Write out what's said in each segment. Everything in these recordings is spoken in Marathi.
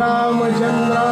श्रीरामचन्द्र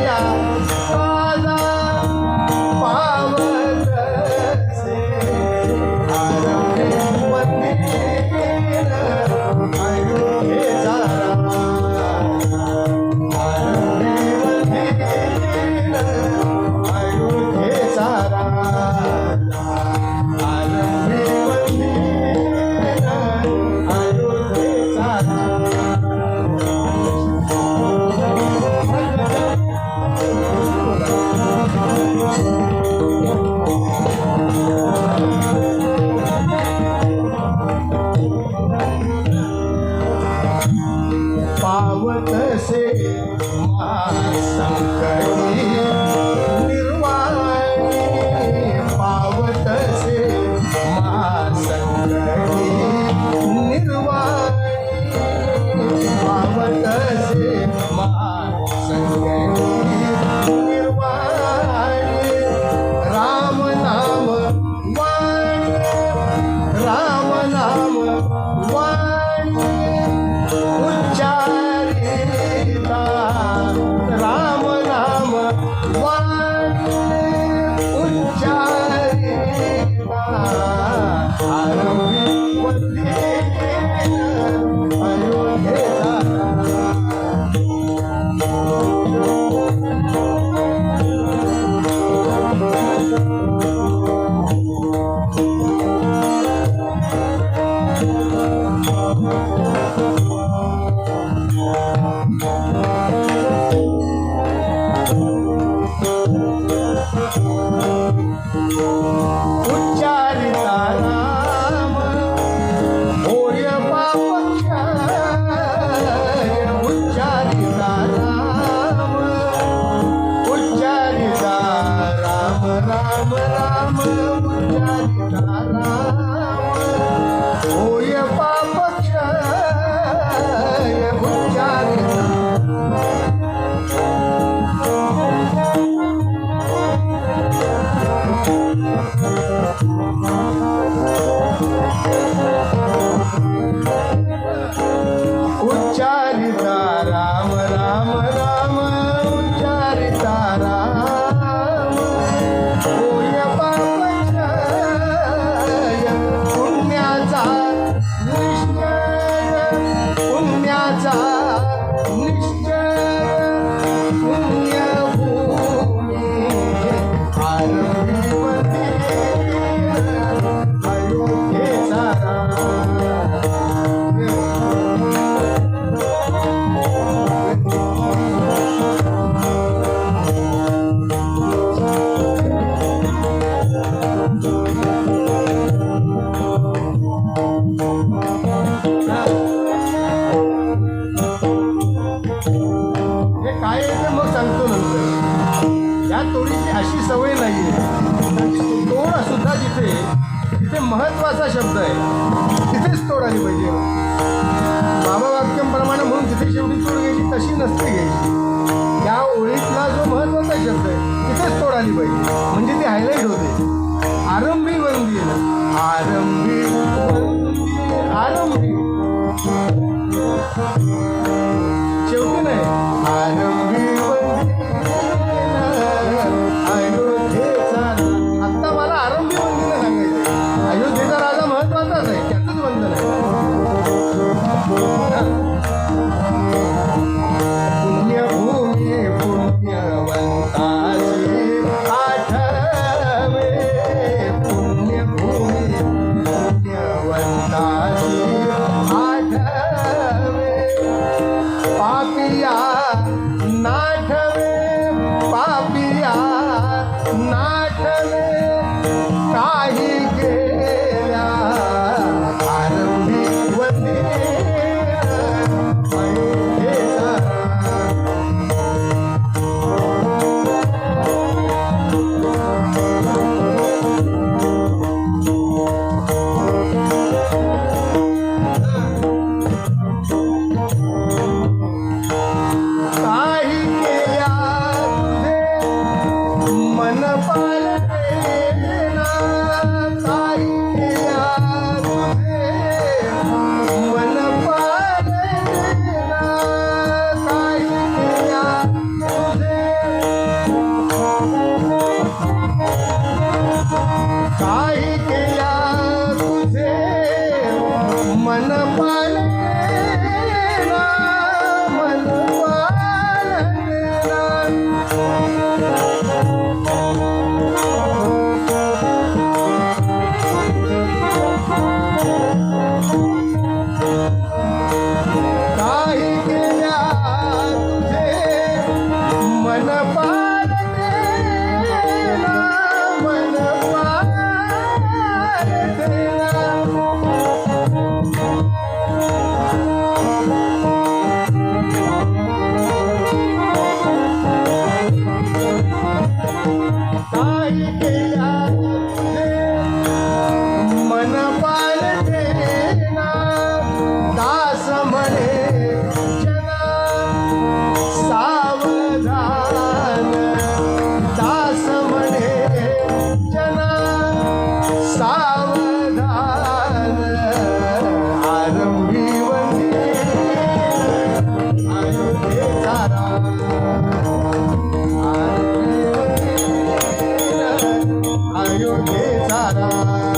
な。से मां संकर अशी सवय नाही आहे तोड सुद्धा जिथे तिथे महत्त्वाचा शब्द आहे. तिथेच तोड आली पाहिजे. बाबा वाक्यमप्रमाणे म्हणून जिथे शेवटी तोड घ्यायची तशी नसते घ्यायची. त्या ओळीतला जो महत्त्वाचा शब्द आहे तिथेच तोड आली पाहिजे. म्हणजे ती हायलाईट होते. आरंभी वंदी. आरंभी आरंभी. I'm the Paula. your desire.